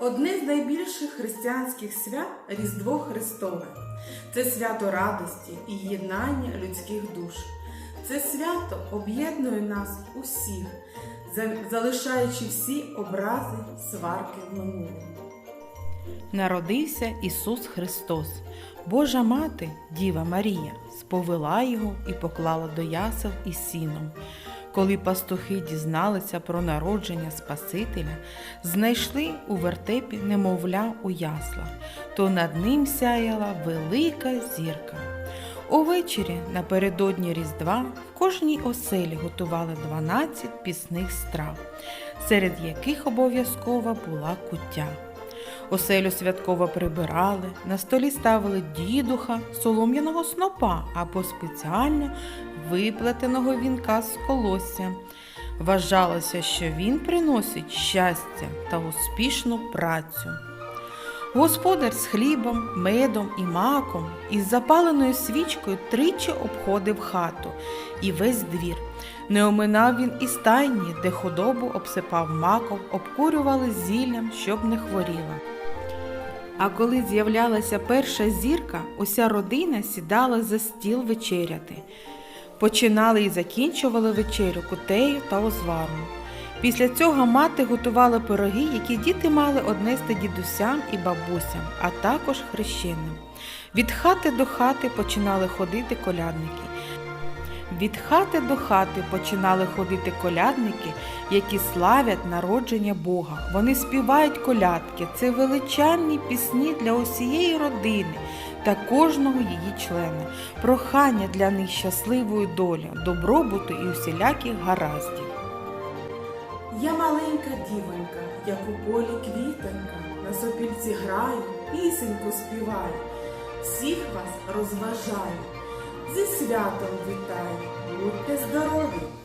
Одне з найбільших християнських свят Різдво Христове. Це свято радості і єднання людських душ. Це свято об'єднує нас усіх, залишаючи всі образи, сварки в минулому. Народився Ісус Христос. Божа мати, Діва Марія, сповела його і поклала до ясел із сіном. Коли пастухи дізналися про народження Спасителя, знайшли у вертепі немовля у яслах, то над ним сяяла велика зірка. Увечері напередодні Різдва в кожній оселі готували 12 пісних страв, серед яких обов'язкова була куття. Оселю святково прибирали, на столі ставили дідуха, солом'яного снопа або спеціально виплетеного вінка з колосся. Вважалося, що він приносить щастя та успішну працю. Господар з хлібом, медом і маком із запаленою свічкою тричі обходив хату і весь двір. Не оминав він і стайні, де худобу обсипав маком, обкурювали зіллям, щоб не хворіла. А коли з'являлася перша зірка, уся родина сідала за стіл вечеряти. Починали і закінчували вечерю кутею та озваром. Після цього мати готувала пироги, які діти мали однести дідусям і бабусям, а також хрещеним. Від хати до хати починали ходити колядники. Від хати до хати починали ходити колядники, які славять народження Бога. Вони співають колядки. Це величальні пісні для усієї родини та кожного її члена. Прохання для них щасливої долі, добробуту і усіляких гараздів. Я маленька дівонька, як у полі квітонька, на сопільці граю, пісеньку співаю, всіх вас розважаю, зі святом вітаю, будьте здорові!